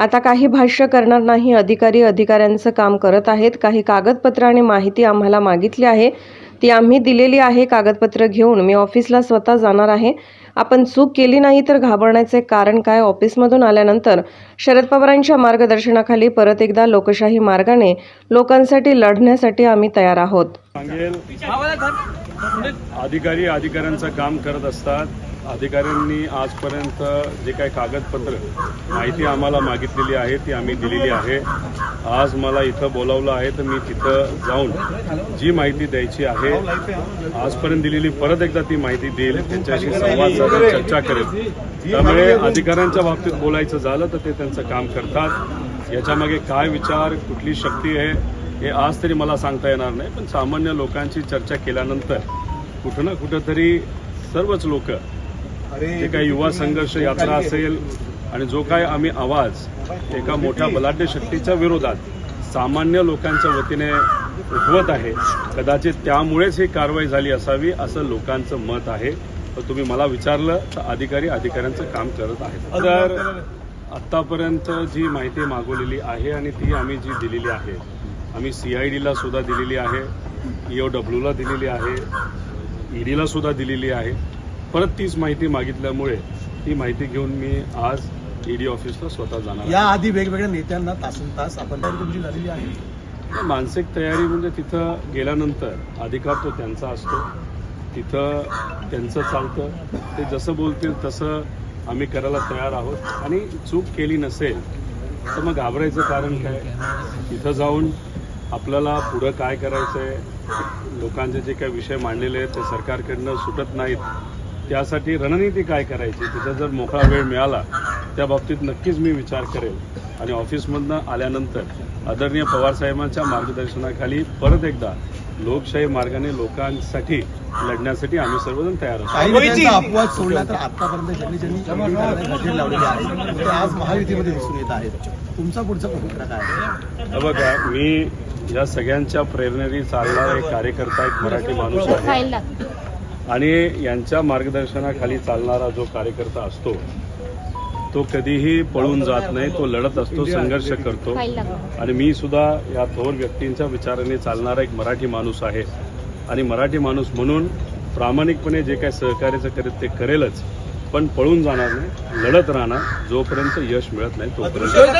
आता काही भाष्य करणार नाही. अधिकारी अधिकाऱ्यांचं काम करत आहेत. काही कागदपत्र आणि माहिती आम्हाला मागितली आहे. ती आम्ही दिलेली आहे. कागदपत्र घेऊन मी ऑफिसला स्वतः जाणार आहे. आपण चूक केली नाही तर घाबरण्याचे कारण काय? ऑफिसमधून आल्यानंतर शरद पवारांच्या मार्गदर्शनाखाली परत एकदा लोकशाही मार्गाने लोकांसाठी लढण्यासाठी आम्ही तयार आहोत. अधिकारी अधिकाऱ्यांचं काम करत असतात. अधिकाऱ्यांनी आजपर्यंत जे काही कागदपत्र माहिती आम्हाला मागितलेली आहे ती आम्ही दिलेली आहे. आज मला इथं बोलावलं आहे तर मी तिथं जाऊन जी माहिती द्यायची आहे आजपर्यंत दिलेली परत एकदा ती माहिती देईल त्यांच्याशी संवाद साधून चर्चा करेल. त्यामुळे अधिकाऱ्यांच्या बाबतीत बोलायचं झालं तर ते त्यांचं काम करतात. याच्यामागे काय विचार कुठली शक्ती आहे हे आज तरी मला सांगता येणार नाही पण सामान्य लोकांची चर्चा केल्यानंतर कुठं ना कुठंतरी सर्वच लोक जे काही युवा संघर्ष यात्रा असेल आणि जो काय आम्ही आवाज एका मोठ्या बलाढ्य शक्तीच्या विरोधात सामान्य लोकांच्या वतीने उठवत आहे कदाचित त्यामुळेच ही कारवाई झाली असावी असं लोकांचं मत आहे. तर तुम्ही मला विचारलं तर अधिकारी अधिकाऱ्यांचं काम करत आहेत. तर आत्तापर्यंत जी माहिती मागवलेली आहे आणि ती आम्ही जी दिलेली आहे आम्ही सी आय डीला सुद्धा दिलेली आहे ई ओ डब्ल्यूला दिलेली आहे ईडीला सुद्धा दिलेली आहे. परत तीच माहिती मागितल्यामुळे ती माहिती घेऊन मी आज ईडी ऑफिसला स्वतः जाणार आहे. या आधी वेगवेगळ्या नेत्यांना तासन तास आपण तयारी तुमची झालेली आहे. मानसिक तयारी म्हणजे तिथं गेल्यानंतर अधिकार तो त्यांचा असतो. तिथं त्यांचं चालतं. ते जसं बोलतील तसं आम्ही करायला तयार आहोत. आणि चूक केली नसेल तर मग घाबरायचं कारण काय? तिथं जाऊन आपल्याला पुढं काय करायचं आहे लोकांचे जे काही विषय मांडलेले आहेत ते सरकारकडनं सुटत नाहीत. त्यासाठी रणनीती काय करायची? तिथं जर मोकळा वेळ मिळाला त्या बाबतीत नक्कीच मी विचार करेल. आणि ऑफिसमधनं आल्यानंतर आदरणीय पवारसाहेबांच्या मार्गदर्शनाखाली परत एकदा लोकशाही मार्गाने लोकांसाठी लढण्यासाठी आम्ही सर्वजण तयार आहोत. नेत्यांचा अपवाद सोडला तर आतापर्यंत ज्यांनी ज्यांनी हजेरी लावलेली आहे ते आज महायुतीमध्ये दिसून येत आहेत. तुमचा पुढचा काय आहे? हे बघा मी या सगळ्यांच्या प्रेरणेने चालणारा एक कार्यकर्ता एक मराठी माणूस आहे. आणि यांच्या मार्गदर्शनाखाली चालणारा जो कार्यकर्ता असतो तो कधीही पळून जात नाही तो लढत असतो संघर्ष करतो. आणि मी सुद्धा या थोर व्यक्तींच्या विचाराने चालणारा एक मराठी माणूस आहे. आणि मराठी माणूस म्हणून प्रामाणिकपणे जे काही सहकार्याचं करेल ते करेलच. पण पळून जाणार नाही लढत राहणार जोपर्यंत यश मिळत नाही तोपर्यंत.